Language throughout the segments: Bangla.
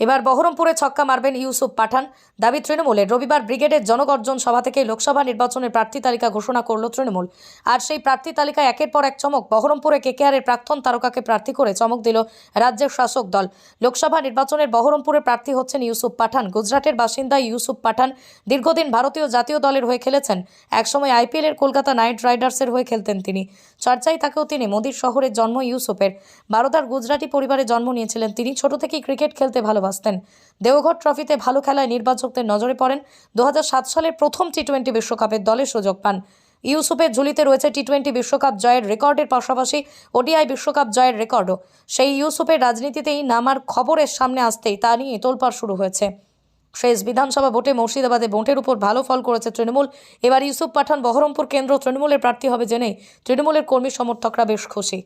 এবার বহরমপুরে ছক্কা মারবেন ইউসুফ পাঠান। দাবি তৃণমূলের রবিবার ব্রিগেডের জনগর্জন সভা থেকে লোকসভা নির্বাচনের প্রার্থী তালিকা ঘোষণা করল তৃণমূল। আর সেই প্রার্থী তালিকায় একের পর এক চমক বহরমপুরে কেকেআরের প্রাক্তন তারকাকে প্রার্থী করে চমক দিল রাজ্যের শাসক দল। লোকসভা নির্বাচনের বহরমপুরে প্রার্থী হচ্ছেন ইউসুফ পাঠান। গুজরাটের বাসিন্দা ইউসুফ পাঠান দীর্ঘদিন ভারতীয় জাতীয় দলের হয়ে খেলেছেন। একসময় আইপিএলের কলকাতা নাইট রাইডার্সের হয়ে খেলতেন তিনি। চর্চায় থাকেও তিনি মোদির শহরের জন্ম ইউসুফের। বারোদার গুজরাটি পরিবারে জন্ম নিয়েছিলেন তিনি। ছোট থেকেই ক্রিকেট খেলতে ভালোবাসতেন দেওঘর ট্রফিতে ভালো খেলায় নির্বাচকদের নজরে পড়েন দু হাজার সাত সালের প্রথম টি টোয়েন্টি বিশ্বকাপের দলের সুযোগ পান। ইউসুফের ঝুলিতে রয়েছে টি টোয়েন্টি বিশ্বকাপ জয়ের রেকর্ডের পাশাপাশি ওডিআই বিশ্বকাপ জয়ের রেকর্ডও। সেই ইউসুফের রাজনীতিতেই নামার খবরের সামনে আসতেই তা নিয়ে তোলপাড় শুরু হয়েছে। শেষ বিধানসভা ভোটে মুর্শিদাবাদে ভোটের উপর ভালো ফল করেছে তৃণমূল। এবার ইউসুফ পাঠান বহরমপুর কেন্দ্র। তৃণমূলের প্রার্থী হবে জেনে তৃণমূলের কর্মী সমর্থকরা বেশ খুশি।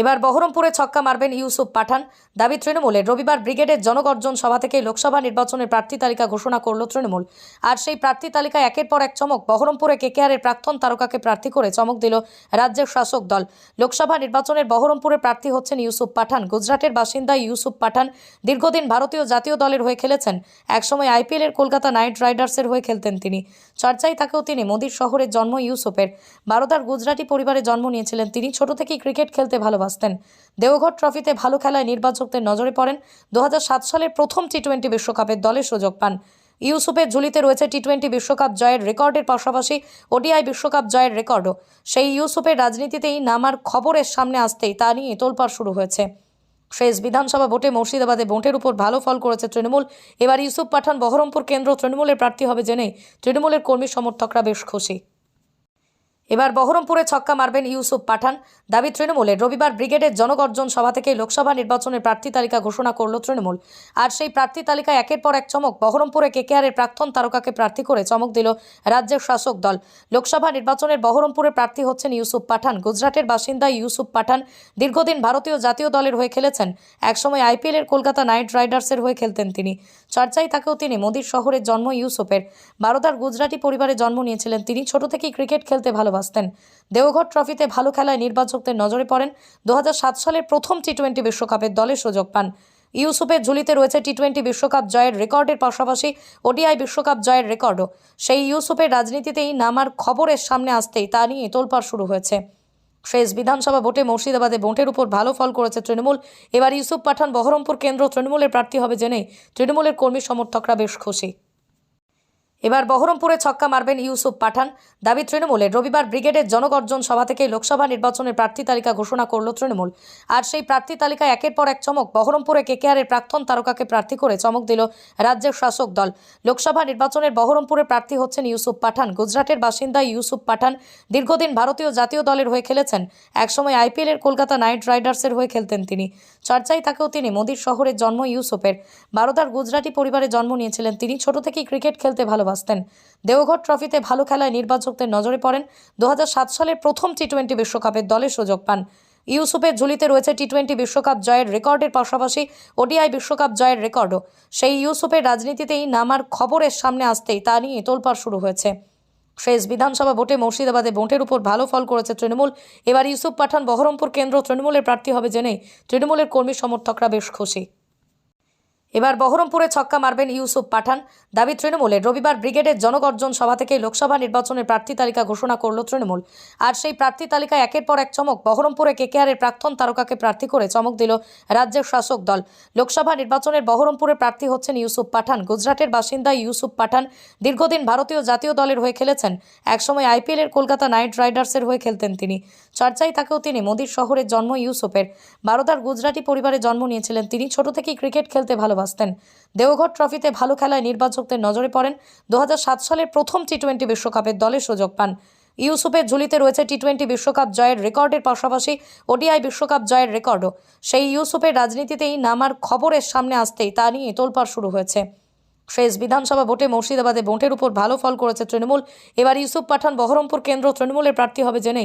এবার বহরমপুরে ছক্কা মারবেন ইউসুফ পাঠান। দাবি তৃণমূলের। রবিবার ব্রিগেডের জনগর্জন সভা থেকে লোকসভা নির্বাচনের প্রার্থী তালিকা ঘোষণা করল তৃণমূল। আর সেই প্রার্থী তালিকায় একের পর এক চমক বহরমপুরে কেকেআরের প্রাক্তন তারকাকে প্রার্থী করে চমক দিল রাজ্যের শাসক দল। লোকসভা নির্বাচনের বহরমপুরে প্রার্থী হচ্ছেন ইউসুফ পাঠান। গুজরাটের বাসিন্দা ইউসুফ পাঠান দীর্ঘদিন ভারতীয় জাতীয় দলের হয়ে খেলেছেন। একসময় আইপিএলের কলকাতা নাইট রাইডার্সের হয়ে খেলতেন তিনি। চর্চায় থাকেও তিনি মোদির শহরের জন্ম ইউসুফের। বারোদার গুজরাটি পরিবারে জন্ম নিয়েছিলেন তিনি। ছোট থেকেই ক্রিকেট খেলতে ভালোবাসতেন দেওঘর ট্রফিতে ভালো খেলায় নির্বাচকদের নজরে পড়েন দু সালের প্রথম টি টোয়েন্টি বিশ্বকাপের দলে সুযোগ পান। ইউসুফের ঝুলিতে রয়েছে টি টোয়েন্টি বিশ্বকাপ জয়ের রেকর্ডের পাশাপাশি ওডিআই বিশ্বকাপ জয়ের রেকর্ডও। সেই ইউসুফের রাজনীতিতেই নামার খবরের সামনে আসতেই তা নিয়ে তোলপাড় শুরু হয়েছে। শেষ বিধানসভা ভোটে মুর্শিদাবাদে ভোটের উপর ভালো ফল করেছে তৃণমূল। এবার ইউসুফ পাঠান বহরমপুর কেন্দ্র। তৃণমূলের প্রার্থী হবে জেনে তৃণমূলের কর্মী সমর্থকরা বেশ খুশি। এবার বহরমপুরে ছক্কা মারবেন ইউসুফ পাঠান। দাবি তৃণমূলের। রবিবার ব্রিগেডের জনগর্জন সভা থেকে লোকসভা নির্বাচনের প্রার্থী তালিকা ঘোষণা করল তৃণমূল। আর সেই প্রার্থী তালিকায় একের পর এক চমক বহরমপুরে কেকেআরের প্রাক্তন তারকাকে প্রার্থী করে চমক দিল রাজ্যের শাসক দল। লোকসভা নির্বাচনের বহরমপুরে প্রার্থী হচ্ছেন ইউসুফ পাঠান। গুজরাটের বাসিন্দা ইউসুফ পাঠান দীর্ঘদিন ভারতীয় জাতীয় দলের হয়ে খেলেছেন। একসময় আইপিএলের কলকাতা নাইট রাইডার্সের হয়ে খেলতেন তিনি। চর্চায় থাকেও তিনি মোদির শহরের জন্ম ইউসুফের। বারোদার গুজরাটি পরিবারে জন্ম নিয়েছিলেন তিনি। ছোট থেকেই ক্রিকেট খেলতে ভালোবাসতেন দেওঘর ট্রফিতে ভালো খেলায় নির্বাচকদের নজরে পড়েন দুহাজার সাত সালের প্রথম টি টোয়েন্টি বিশ্বকাপের দলে সুযোগ পান। ইউসুফের ঝুলিতে রয়েছে টি টোয়েন্টি বিশ্বকাপ জয়ের রেকর্ডের পাশাপাশি ওডিআই বিশ্বকাপ জয়ের রেকর্ডও। সেই ইউসুফের রাজনীতিতেই নামার খবরের সামনে আসতেই তা নিয়ে তোলপাড় শুরু হয়েছে। শেষ বিধানসভা ভোটে মুর্শিদাবাদে ভোটের উপর ভালো ফল করেছে তৃণমূল। এবার ইউসুফ পাঠান বহরমপুর কেন্দ্র। তৃণমূলের প্রার্থী হবে জেনে তৃণমূলের কর্মী সমর্থকরা বেশ খুশি। এবার বহরমপুরে ছক্কা মারবেন ইউসুফ পাঠান। দাবি তৃণমূলের রবিবার ব্রিগেডের জনগর্জন সভা থেকে লোকসভা নির্বাচনের প্রার্থী তালিকা ঘোষণা করল তৃণমূল। আর সেই প্রার্থী তালিকায় একের পর এক চমক। বহরমপুরে কেকেআরের প্রাক্তন তারকাকে প্রার্থী করে চমক দিল রাজ্যের শাসক দল। লোকসভা নির্বাচনের বহরমপুরে প্রার্থী হচ্ছেন ইউসুফ পাঠান। গুজরাটের বাসিন্দা ইউসুফ পাঠান দীর্ঘদিন ভারতীয় জাতীয় দলের হয়ে খেলেছেন। একসময় আইপিএলের কলকাতা নাইট রাইডার্সের হয়ে খেলতেন তিনি। চর্চায় থাকেও তিনি মোদির শহরের জন্ম ইউসুফের। বারোদার গুজরাটি পরিবারে জন্ম নিয়েছিলেন তিনি। ছোট থেকেই ক্রিকেট খেলতে ভালোবাসতেন দেওঘর ট্রফিতে ভালো খেলায় নির্বাচকদের নজরে পড়েন দু হাজার সাত সালের প্রথম টি টোয়েন্টি বিশ্বকাপের দলের সুযোগ পান। ইউসুফের ঝুলিতে রয়েছে টি টোয়েন্টি বিশ্বকাপ জয়ের রেকর্ডের পাশাপাশি ওডিআই বিশ্বকাপ জয়ের রেকর্ডও। সেই ইউসুফের রাজনীতিতেই নামার খবরের সামনে আসতেই তা নিয়ে তোলপাড় শুরু হয়েছে। শেষ বিধানসভা ভোটে মুর্শিদাবাদে ভোটের উপর ভালো ফল করেছে তৃণমূল। এবার ইউসুফ পাঠান বহরমপুর কেন্দ্র। তৃণমূলের প্রার্থী হবে জেনেই। তৃণমূলের কর্মী সমর্থকরা বেশ খুশি। এবার বহরমপুরে ছক্কা মারবেন ইউসুফ পাঠান। দাবি তৃণমূলের রবিবার ব্রিগেডের জনগর্জন সভা থেকে লোকসভা নির্বাচনের প্রার্থী তালিকা ঘোষণা করল তৃণমূল। আর সেই প্রার্থী তালিকায় একের পর এক চমক। বহরমপুরে কেকেআরের প্রাক্তন তারকাকে প্রার্থী করে চমক দিল রাজ্যের শাসক দল। লোকসভা নির্বাচনের বহরমপুরে প্রার্থী হচ্ছেন ইউসুফ পাঠান। গুজরাটের বাসিন্দা ইউসুফ পাঠান দীর্ঘদিন ভারতীয় জাতীয় দলের হয়ে খেলেছেন। একসময় আইপিএলের কলকাতা নাইট রাইডার্সের হয়ে খেলতেন তিনি। চর্চায় থাকেও তিনি মোদির শহরের জন্ম ইউসুফের। বারোদার গুজরাটি পরিবারে জন্ম নিয়েছিলেন তিনি। ছোট থেকেই ক্রিকেট খেলতে ভালোবাসতেন দেওঘর ট্রফিতে ভালো খেলায় নির্বাচকদের নজরে পড়েন দু হাজার সাত সালের প্রথম টি টোয়েন্টি বিশ্বকাপের দলের সুযোগ পান। ইউসুফের ঝুলিতে রয়েছে টি টোয়েন্টি বিশ্বকাপ জয়ের রেকর্ডের পাশাপাশি ওডিআই বিশ্বকাপ জয়ের রেকর্ডও। সেই ইউসুফের রাজনীতিতেই নামার খবরের সামনে আসতেই তা নিয়ে তোলপাড় শুরু হয়েছে। শেষ বিধানসভা ভোটে মুর্শিদাবাদে ভোটের উপর ভালো ফল করেছে তৃণমূল। এবার ইউসুফ পাঠান বহরমপুর কেন্দ্র। তৃণমূলের প্রার্থী হবে জেনে